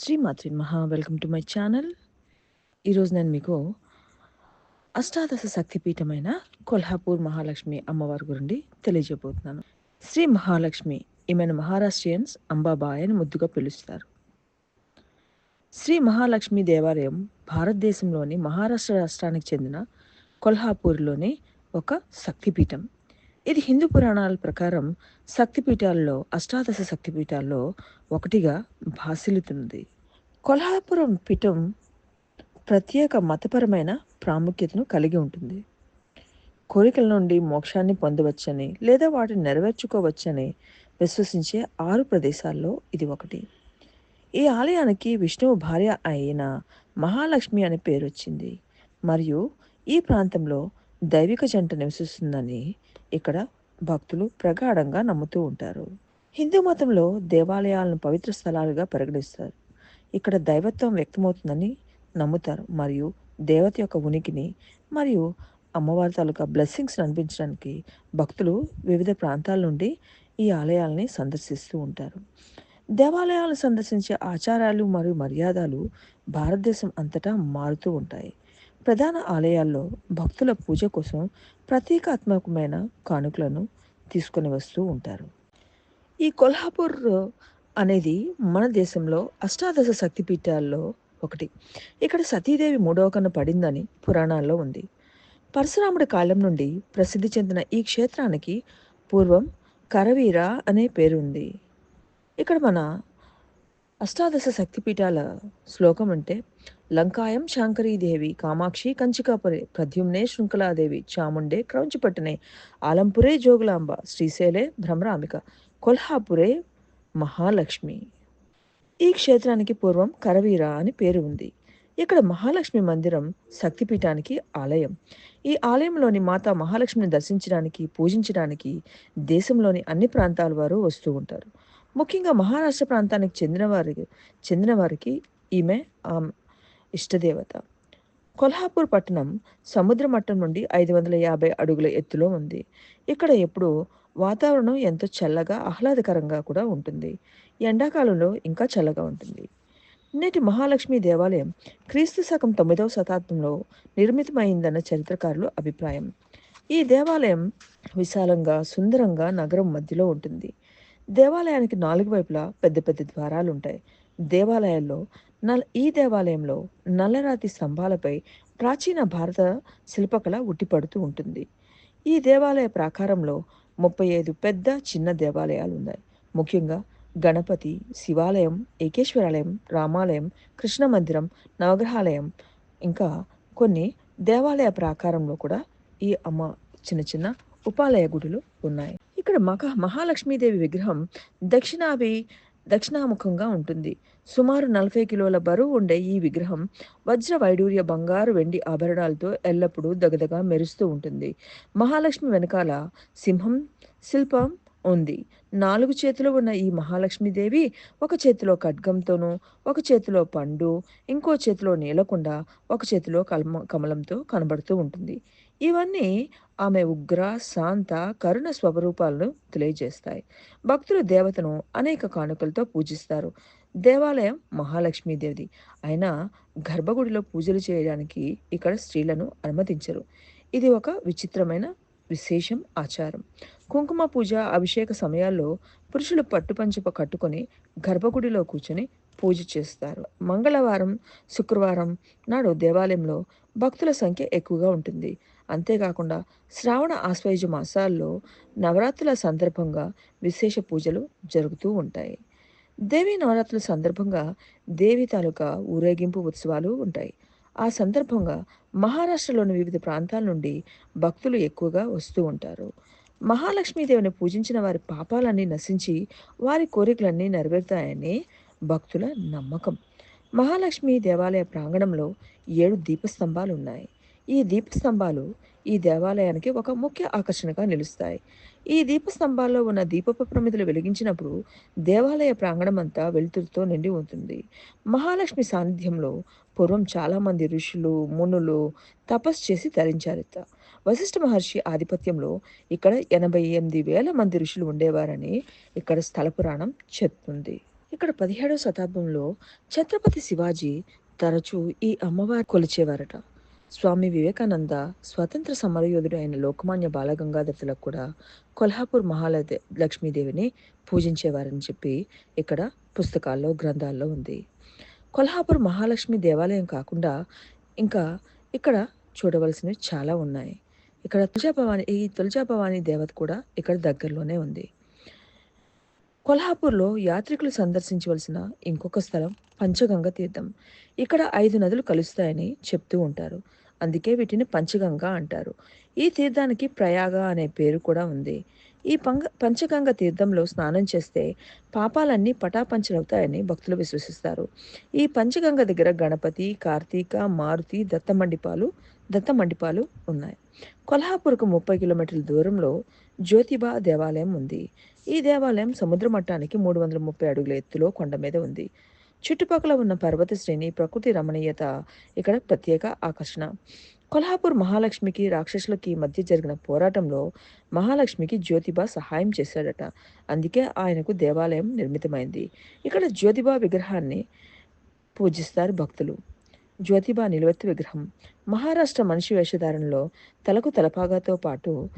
శ్రీ మాత్రి మహా welcome to my channel. ఈరోజు నేను మీకు అష్టాదశ శక్తిపీఠమైన కొల్హాపూర్ మహాలక్ష్మి అమ్మవారి గురించి తెలియజేయబోతున్నాను. శ్రీ మహాలక్ష్మి ఈమెను మహారాష్ట్రియన్స్ అంబాబాయ్ అని ముద్దుగా పిలుస్తారు. శ్రీ మహాలక్ష్మి దేవాలయం భారతదేశంలోని మహారాష్ట్ర రాష్ట్రానికి చెందిన కొల్హాపూర్లోని ఒక శక్తిపీఠం. ఇది హిందూ పురాణాల ప్రకారం శక్తిపీఠాల్లో అష్టాదశ శక్తిపీఠాల్లో ఒకటిగా భాసిల్లుతుంది. కొల్హాపురం పీఠం ప్రత్యేక మతపరమైన ప్రాముఖ్యతను కలిగి ఉంటుంది. కోరికల నుండి మోక్షాన్ని పొందవచ్చని లేదా వాటిని నెరవేర్చుకోవచ్చని విశ్వసించే ఆరు ప్రదేశాల్లో ఇది ఒకటి. ఈ ఆలయానికి విష్ణువు భార్య అయిన మహాలక్ష్మి అనే పేరు వచ్చింది మరియు ఈ ప్రాంతంలో దైవిక జంట నివసిస్తుందని ఇక్కడ భక్తులు ప్రగాఢంగా నమ్ముతూ ఉంటారు. హిందూ మతంలో దేవాలయాలను పవిత్ర స్థలాలుగా పరిగణిస్తారు. ఇక్కడ దైవత్వం వ్యక్తమవుతుందని నమ్ముతారు. మరియు దేవత యొక్క ఉనికిని మరియు అమ్మవారి తాలూకా బ్లెస్సింగ్స్ అనిపించడానికి భక్తులు వివిధ ప్రాంతాల నుండి ఈ ఆలయాల్ని సందర్శిస్తూ ఉంటారు. దేవాలయాలు సందర్శించే ఆచారాలు మరియు మర్యాదలు భారతదేశం అంతటా మారుతూ ఉంటాయి. ప్రధాన ఆలయాల్లో భక్తుల పూజ కోసం ప్రతీకాత్మకమైన కానుకలను తీసుకొని వస్తూ ఉంటారు. ఈ కొల్హాపూర్ అనేది మన దేశంలో అష్టాదశ శక్తిపీఠాల్లో ఒకటి. ఇక్కడ సతీదేవి మూడవ కన్ను పడిందని పురాణాల్లో ఉంది. పరశురాముడి కాలం నుండి ప్రసిద్ధి చెందిన ఈ క్షేత్రానికి పూర్వం కరవీర అనే పేరు ఉంది. ఇక్కడ మన అష్టాదశ శక్తిపీఠాల శ్లోకం అంటే లంకాయం శాంకరీదేవి కామాక్షి కంచికాపురే ప్రద్యుమ్నే శృంఖలాదేవి చాముండే క్రౌంచిపట్టనే ఆలంపురే జోగులాంబ శ్రీశైలే భ్రమరాంబిక కొల్హాపురే మహాలక్ష్మి. ఈ క్షేత్రానికి పూర్వం కరవీర అని పేరు ఉంది. ఇక్కడ మహాలక్ష్మి మందిరం శక్తిపీఠానికి ఆలయం. ఈ ఆలయంలోని మాతా మహాలక్ష్మిని దర్శించడానికి పూజించడానికి దేశంలోని అన్ని ప్రాంతాల వారు వస్తూ ఉంటారు. ముఖ్యంగా మహారాష్ట్ర ప్రాంతానికి చెందిన వారికి చెందిన వారికి ఈమె ఇష్టదేవత. కొల్హాపూర్ పట్టణం సముద్ర మట్టం నుండి ఐదు వందల యాభై అడుగుల ఎత్తులో ఉంది. ఇక్కడ ఎప్పుడు వాతావరణం ఎంతో చల్లగా ఆహ్లాదకరంగా కూడా ఉంటుంది. ఎండాకాలంలో ఇంకా చల్లగా ఉంటుంది. నేటి మహాలక్ష్మి దేవాలయం క్రీస్తు శకం తొమ్మిదవ శతాబ్దంలో నిర్మితమైందన్న చరిత్రకారుల అభిప్రాయం. ఈ దేవాలయం విశాలంగా సుందరంగా నగరం మధ్యలో ఉంటుంది. దేవాలయానికి నాలుగు వైపులా పెద్ద పెద్ద ద్వారాలు ఉంటాయి దేవాలయాల్లో నల్ ఈ దేవాలయంలో నల్లరాతి స్తంభాలపై ప్రాచీన భారత శిల్పకళ ఉట్టిపడుతూ ఉంటుంది. ఈ దేవాలయ ప్రాకారంలో ముప్పై ఐదు పెద్ద చిన్న దేవాలయాలు ఉన్నాయి ముఖ్యంగా గణపతి శివాలయం ఏకేశ్వరాలయం రామాలయం కృష్ణ మందిరం నవగ్రహాలయం ఇంకా కొన్ని దేవాలయ ప్రాకారంలో కూడా ఈ అమ్మ చిన్న చిన్న ఉపాలయ గుడులు ఉన్నాయి. ఇక్కడ మహా మహాలక్ష్మీదేవి విగ్రహం దక్షిణాభి దక్షిణాముఖంగా ఉంటుంది. సుమారు నలభై కిలోల బరువు ఉండే ఈ విగ్రహం వజ్ర వైడూర్య బంగారు వెండి ఆభరణాలతో ఎల్లప్పుడూ దగదగా మెరుస్తూ ఉంటుంది. మహాలక్ష్మి వెనకాల సింహం శిల్పం ఉంది. నాలుగు చేతులు ఉన్న ఈ మహాలక్ష్మీదేవి ఒక చేతిలో ఖడ్గంతోనూ ఒక చేతిలో పండు ఇంకో చేతిలో నీలకుండ ఒక చేతిలో కల్మ కమలంతో కనబడుతూ ఉంటుంది. ఇవన్నీ ఆమె ఉగ్ర శాంత కరుణ స్వరూపాలను తెలియజేస్తాయి. భక్తులు దేవతను అనేక కానుకలతో పూజిస్తారు. దేవాలయం మహాలక్ష్మీదేవిది. అయినా గర్భగుడిలో పూజలు చేయడానికి ఇక్కడ స్త్రీలను అనుమతించరు. ఇది ఒక విచిత్రమైన విశేషం ఆచారం. కుంకుమ పూజ అభిషేక సమయాల్లో పురుషులు పట్టుపంచప కట్టుకొని గర్భగుడిలో కూర్చొని పూజ చేస్తారు. మంగళవారం శుక్రవారం నాడు దేవాలయంలో భక్తుల సంఖ్య ఎక్కువగా ఉంటుంది. అంతేకాకుండా శ్రావణ ఆశ్వయుజ మాసాల్లో నవరాత్రుల సందర్భంగా విశేష పూజలు జరుగుతూ ఉంటాయి. దేవి నవరాత్రుల సందర్భంగా దేవి తాలూకా ఊరేగింపు ఉత్సవాలు ఉంటాయి. ఆ సందర్భంగా మహారాష్ట్రలోని వివిధ ప్రాంతాల నుండి భక్తులు ఎక్కువగా వస్తూ ఉంటారు. మహాలక్ష్మీదేవిని పూజించిన వారి పాపాలన్నీ నశించి వారి కోరికలన్నీ నెరవేరుతాయని భక్తుల నమ్మకం. మహాలక్ష్మి దేవాలయ ప్రాంగణంలో ఏడు దీపస్తంభాలు ఉన్నాయి ఈ దీపస్తంభాలు ఈ దేవాలయానికి ఒక ముఖ్య ఆకర్షణగా నిలుస్తాయి. ఈ దీపస్తంభాల్లో ఉన్న దీపపు ప్రమిదలు వెలిగించినప్పుడు దేవాలయ ప్రాంగణం అంతా వెలుతురుతో నిండి ఉంటుంది. మహాలక్ష్మి సాన్నిధ్యంలో పూర్వం చాలామంది ఋషులు మునులు తపస్సు చేసి ధరించారట వశిష్ఠ మహర్షి ఆధిపత్యంలో ఇక్కడ ఎనభై ఎనిమిది వేల మంది ఋషులు ఉండేవారని ఇక్కడ స్థల పురాణం చెప్తుంది. ఇక్కడ పదిహేడవ శతాబ్దంలో ఛత్రపతి శివాజీ తరచూ ఈ అమ్మవారు కొలిచేవారట. స్వామి వివేకానంద స్వతంత్ర సమరయోధుడు అయిన లోకమాన్య బాలగంగాధర్ తిలక్ కూడా కొల్హాపూర్ మహాలదే లక్ష్మీదేవిని పూజించేవారని చెప్పి ఇక్కడ పుస్తకాల్లో గ్రంథాల్లో ఉంది. కొల్హాపూర్ మహాలక్ష్మి దేవాలయం కాకుండా ఇంకా ఇక్కడ చూడవలసినవి చాలా ఉన్నాయి. ఇక్కడ తులజాభవాని ఈ తులజాభవాని దేవత కూడా ఇక్కడ దగ్గరలోనే ఉంది. కొల్హాపూర్లో యాత్రికులు సందర్శించవలసిన ఇంకొక స్థలం పంచగంగ తీర్థం. ఇక్కడ ఐదు నదులు కలుస్తాయని చెప్తూ ఉంటారు. అందుకే వీటిని పంచగంగ అంటారు. ఈ తీర్థానికి ప్రయాగ అనే పేరు కూడా ఉంది. ఈ పంగ పంచగంగ తీర్థంలో స్నానం చేస్తే పాపాలన్నీ పటాపంచలవుతాయని భక్తులు విశ్వసిస్తారు. ఈ పంచగంగ దగ్గర గణపతి కార్తీక మారుతి దత్తమండిపాలు దత్తమండిపాలు ఉన్నాయి. కొల్హాపూర్కు ముప్పై కిలోమీటర్ల దూరంలో జ్యోతిబా దేవాలయం ఉంది. ఈ దేవాలయం సముద్ర మట్టానికి మూడు వందల ముప్పై అడుగుల ఎత్తులో కొండ మీద ఉంది. చుట్టుపక్కల ఉన్న పర్వత శ్రేణి ప్రకృతి రమణీయత ఇక్కడ ప్రత్యేక ఆకర్షణ. కొల్హాపూర్ మహాలక్ష్మికి రాక్షసులకి మధ్య జరిగిన పోరాటంలో మహాలక్ష్మికి జ్యోతిబా సహాయం చేశాడట. అందుకే ఆయనకు దేవాలయం నిర్మితమైంది. ఇక్కడ జ్యోతిబా విగ్రహాన్ని పూజిస్తారు భక్తులు. జ్యోతిబా నిలువెత్తు విగ్రహం. మహారాష్ట్ర మనిషి వేషధారణలో తలకు తలపాగాతో పాటు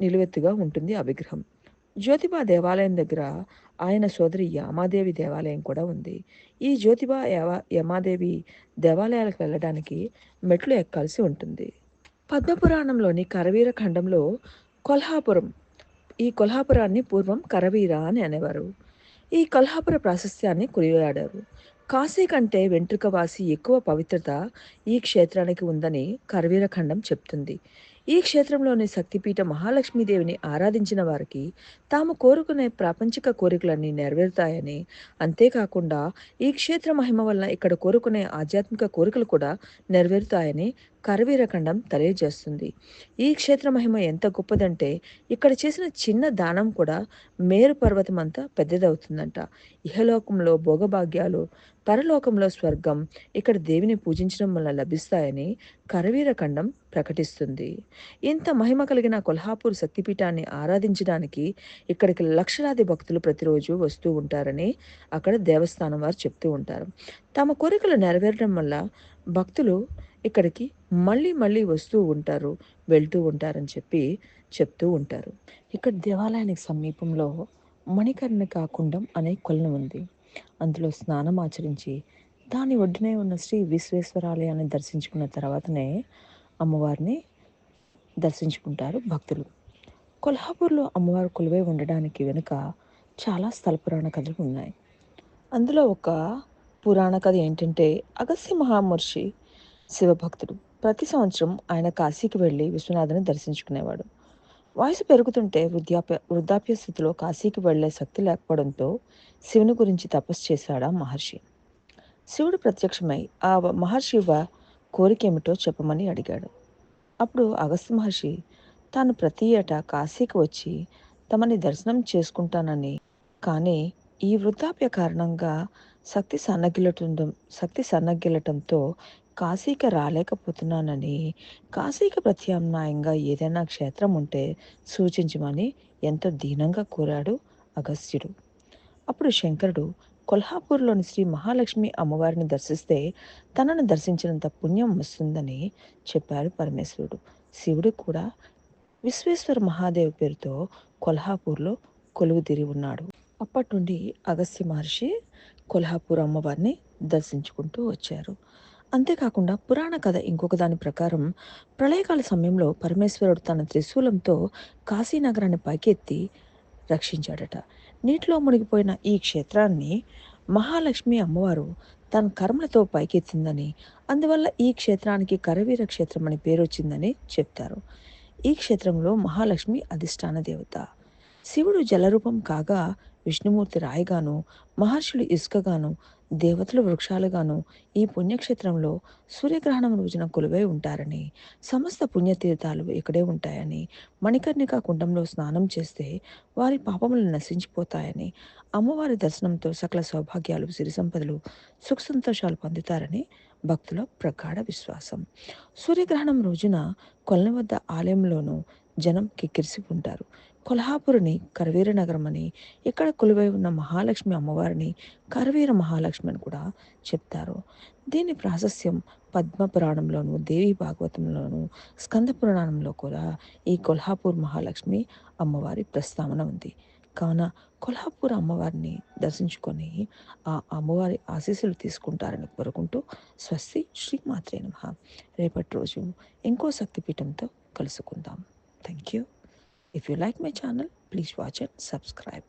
నిలువెత్తుగా ఉంటుంది ఆ విగ్రహం. జ్యోతిబా దేవాలయం దగ్గర ఆయన సోదరి యామాదేవి దేవాలయం కూడా ఉంది. ఈ జ్యోతిబా యమాదేవి దేవాలయాలకు వెళ్ళడానికి మెట్లు ఎక్కాల్సి ఉంటుంది. పద్మపురాణంలోని కరవీర ఖండంలో కొల్హాపురం ఈ కొల్హాపురాన్ని పూర్వం కరవీర అని అనేవారు. ఈ కొల్హాపుర ప్రాశస్త్యాన్ని కొనియాడారు. కాశీ కంటే వెంట్రుకవాసి ఎక్కువ పవిత్రత ఈ క్షేత్రానికి ఉందని కరవీర ఖండం చెప్తుంది. ఈ క్షేత్రంలోని శక్తిపీఠ మహాలక్ష్మీదేవిని ఆరాధించిన వారికి తాము కోరుకునే ప్రాపంచిక కోరికలన్నీ నెరవేరుతాయని. అంతేకాకుండా ఈ క్షేత్ర మహిమ వలన ఇక్కడ కోరుకునే ఆధ్యాత్మిక కోరికలు కూడా నెరవేరుతాయని కరవీరఖండం తెలియజేస్తుంది. ఈ క్షేత్ర మహిమ ఎంత గొప్పదంటే ఇక్కడ చేసిన చిన్న దానం కూడా మేరు పర్వతం అంతా పెద్దదవుతుందంట. ఇహలోకంలో భోగభాగ్యాలు పరలోకంలో స్వర్గం ఇక్కడ దేవిని పూజించడం వల్ల లభిస్తాయని కరవీరఖండం ప్రకటిస్తుంది. ఇంత మహిమ కలిగిన కొల్హాపూర్ శక్తిపీఠాన్ని ఆరాధించడానికి ఇక్కడికి లక్షలాది భక్తులు ప్రతిరోజు వస్తూ ఉంటారని అక్కడ దేవస్థానం వారు చెప్తూ ఉంటారు. తమ కోరికలు నెరవేరడం వల్ల భక్తులు ఇక్కడికి మళ్ళీ మళ్ళీ వస్తూ ఉంటారు వెళ్తూ ఉంటారని చెప్పి చెప్తూ ఉంటారు. ఇక్కడ దేవాలయానికి సమీపంలో మణికర్ణికా కుండం అనే కొలను ఉంది. అందులో స్నానం ఆచరించి దాని ఒడ్డునే ఉన్న శ్రీ విశ్వేశ్వరాలయాన్ని దర్శించుకున్న తర్వాతనే అమ్మవారిని దర్శించుకుంటారు భక్తులు. కొల్హాపూర్లో అమ్మవారు కొలువై ఉండడానికి వెనుక చాలా స్థల పురాణ కథలు ఉన్నాయి. అందులో ఒక పురాణ కథ ఏంటంటే అగస్య మహామహర్షి శివభక్తుడు ప్రతి సంవత్సరం ఆయన కాశీకి వెళ్ళి విశ్వనాథుని దర్శించుకునేవాడు. వయసు పెరుగుతుంటే వృద్ధాప్య వృద్ధాప్య స్థితిలో కాశీకి వెళ్ళే శక్తి లేకపోవడంతో శివుని గురించి తపస్సు చేశాడా మహర్షి. శివుడు ప్రత్యక్షమై ఆ మహర్షి కోరిక ఏమిటో చెప్పమని అడిగాడు. అప్పుడు అగస్త్య మహర్షి తాను ప్రతి ఏటా కాశీకి వచ్చి తమని దర్శనం చేసుకుంటానని కానీ ఈ వృద్ధాప్య కారణంగా శక్తి సన్నగిల్లటం శక్తి సన్నగిల్లటంతో కాశీకి రాలేకపోతున్నానని కాశీకి ప్రత్యామ్నాయంగా ఏదైనా క్షేత్రం ఉంటే సూచించమని ఎంతో దీనంగా కోరాడు అగస్త్యుడు. అప్పుడు శంకరుడు కొల్హాపూర్లోని శ్రీ మహాలక్ష్మి అమ్మవారిని దర్శిస్తే తనను దర్శించినంత పుణ్యం వస్తుందని చెప్పారు పరమేశ్వరుడు. శివుడు కూడా విశ్వేశ్వర మహాదేవ్ పేరుతో కొల్హాపూర్లో కొలువు తీరి ఉన్నాడు. అప్పటి నుండి అగస్త్య మహర్షి కొల్హాపూర్ అమ్మవారిని దర్శించుకుంటూ వచ్చారు. అంతేకాకుండా పురాణ కథ ఇంకొక దాని ప్రకారం ప్రళయకాల సమయంలో పరమేశ్వరుడు తన త్రిశూలంతో కాశీనగరాన్ని పైకెత్తి రక్షించాడట. నీటిలో మునిగిపోయిన ఈ క్షేత్రాన్ని మహాలక్ష్మి అమ్మవారు తన కర్మలతో పైకెత్తిందని అందువల్ల ఈ క్షేత్రానికి కరవీర క్షేత్రం అని పేరు వచ్చిందని చెప్తారు. ఈ క్షేత్రంలో మహాలక్ష్మి అధిష్టాన దేవత. శివుడు జలరూపం కాగా విష్ణుమూర్తి రాయిగాను మహర్షులు ఇసుకగాను దేవతలు వృక్షాలుగాను ఈ పుణ్యక్షేత్రంలో సూర్యగ్రహణం రోజున కొలువై ఉంటారని సమస్త పుణ్యతీర్థాలు ఇక్కడే ఉంటాయని మణికర్ణిక కుండంలో స్నానం చేస్తే వారి పాపములు నశించిపోతాయని అమ్మవారి దర్శనంతో సకల సౌభాగ్యాలు సిరి సంపదలు సుఖ సంతోషాలు పొందుతారని భక్తుల ప్రగాఢ విశ్వాసం. సూర్యగ్రహణం రోజున కొలను వద్ద ఆలయంలోనూ జనం కిక్కిరిసి ఉంటారు. కొల్హాపురిని కరవీర నగరం అని ఇక్కడ కొలువై ఉన్న మహాలక్ష్మి అమ్మవారిని కరవీర మహాలక్ష్మి అని కూడా చెప్తారు. దీని ప్రాశస్యం పద్మ పురాణంలోను దేవి భాగవతంలోను స్కంద పురాణంలో కూడా ఈ కొల్హాపూర్ మహాలక్ష్మి అమ్మవారి ప్రస్తావన ఉంది. కావున కొల్హాపూర్ అమ్మవారిని దర్శించుకొని ఆ అమ్మవారి ఆశీస్సులు తీసుకుంటారని కోరుకుంటూ స్వస్తి శ్రీమాత్రే నమ. రేపటి రోజు ఇంకో శక్తిపీఠంతో కలుసుకుందాం. Thank you If you like my channel, please watch and subscribe.